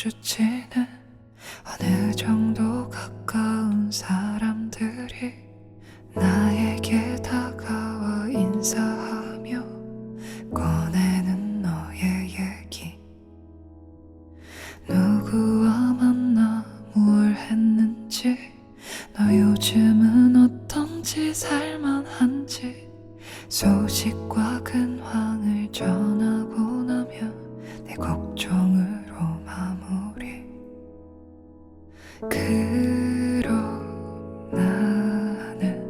마주치는 어느 정도 가까운 사람들이 나에게 다가와 인사하며 꺼내는 너의 얘기. 누구와 만나 무얼 했는지 너 요즘은 어떤지 살만한지 소식과 근황을 전하고 나면 내 걱정으 그러 나는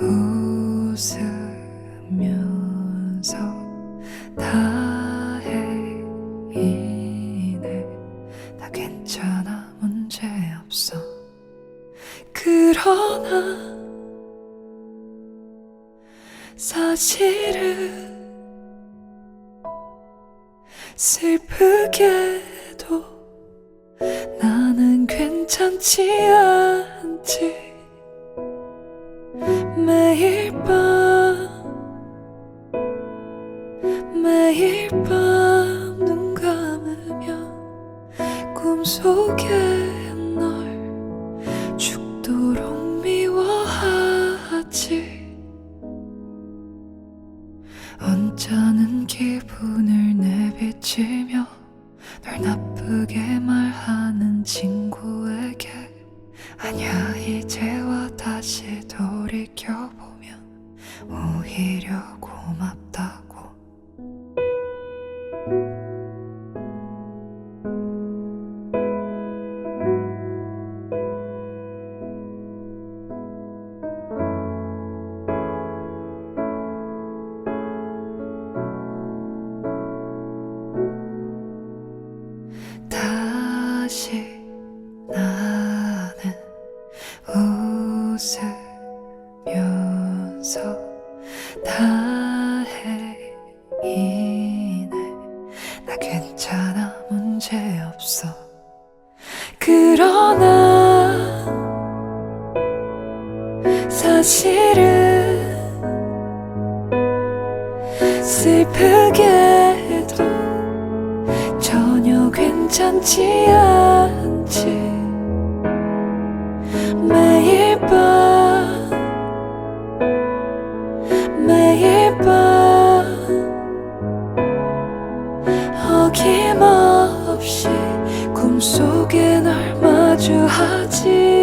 웃으면서 다행이네. 나 괜찮아 문제없어. 그러나 사실은 슬프게 괜찮지 않지. 매일 밤 매일 밤 눈 감으면 꿈속에 널 죽도록 미워하지. 언짢은 기분을 내비치며 아냐 이제 사실은 슬프게도 전혀 괜찮지 않지. 매일 밤 매일 밤 어김없이 꿈속에 널 마주하지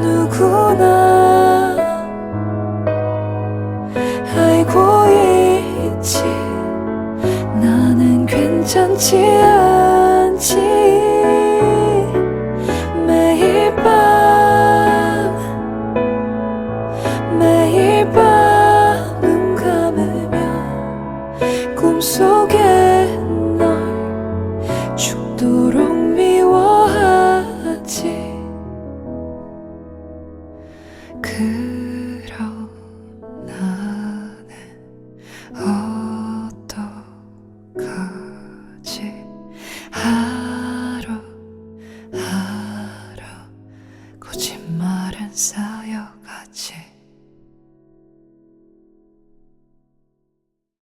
누구나 알고 있지. 나는 괜찮지 않지. 매일 밤 매일 밤 눈 감으면 꿈속에 하루하루 거짓말은 쌓여가지.